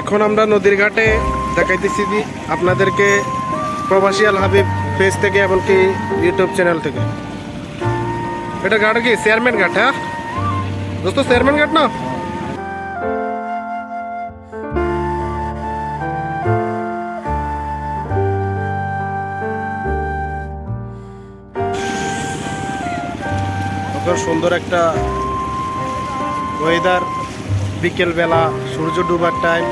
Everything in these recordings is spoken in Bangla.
এখন আমরা নদীর ঘাটে দেখাইতেছি আপনাদেরকে প্রবাসী আল হাবিব পেজ থেকে এমনকি ইউটিউব চ্যানেল থেকে। এটা ঘাট কি? চেয়ারম্যান ঘাট হ্যাঁ? দোস্ত, চেয়ারম্যান ঘাট না? সুন্দর একটা ওয়েদার বিকেল বেলা সূর্য ডুবার টাইম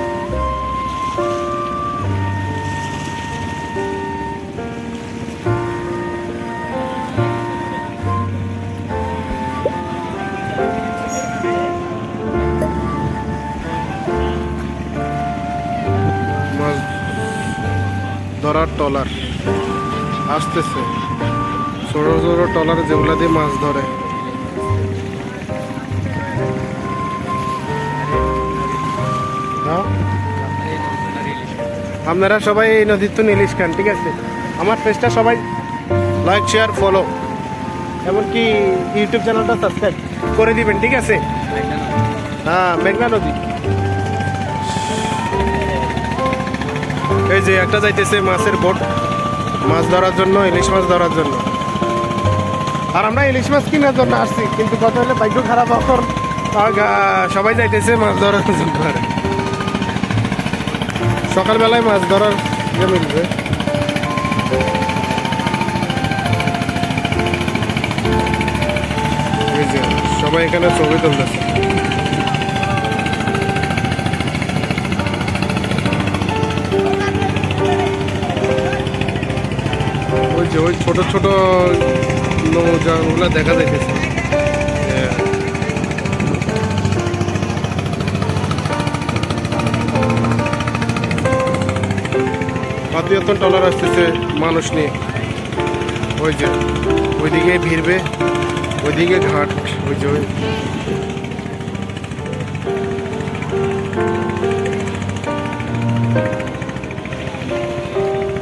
ধরার টলার। আসতেছে। ছোট ছোট টলার যেগুলা দিয়ে মাছ ধরে। হ্যাঁ? আপনারা সবাই এই নদীর তো ইলিশ খান ঠিক আছে? আমার পেজটা সবাই লাইক শেয়ার ফলো এমনকি ইউটিউব চ্যানেলটা সাবস্ক্রাইব করে দিবেন ঠিক আছে? হ্যাঁ মেঘনা নদী। যে একটা যাইতেছে মাছের বোট, মাছ ধরার জন্য, ইলিশ মাছ ধরার জন্য। আর আমরা ইলিশ মাছ কেনার জন্য আসছি, কিন্তু কথা হলে ভাগ্য খারাপ এখন সবাই যাইতেছে মাছ ধরার জন্য। সকালবেলায় মাছ ধরার ইয়ে মিলবে। সবাই এখানে ছবি তুলতেছে। যে ওই ছোট ছোট নৌজাগুলো দেখা যাইতেছে। বাদ্যতন টলার আসতেছে মানুষ নিয়ে। ওই যে, ওইদিকে ভিড়বে, ওইদিকে ঘাট, ওই যে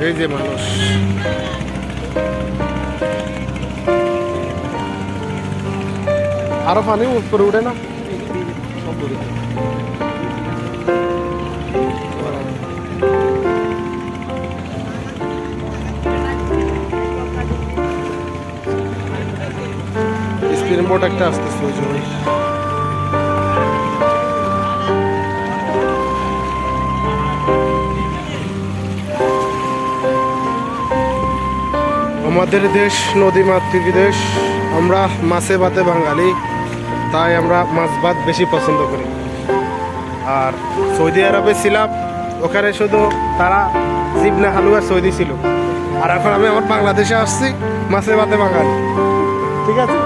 এই যে মানুষ। আরও পানি উপরে উঠে না? স্পিড বোট একটা আসতেছে ওই যে আমাদের দেশ নদী মাতৃক দেশ। আমরা মাছে ভাতে বাঙালি, তাই আমরা মাছ ভাত বেশি পছন্দ করি। আর সৌদি আরবে ছিলাম, ওখানে শুধু তারা জিবনা হালুয়া সৌদি ছিল। আর এখন আমি আমার বাংলাদেশে আসছি, মাছে ভাতে বাঙালি। ঠিক আছে?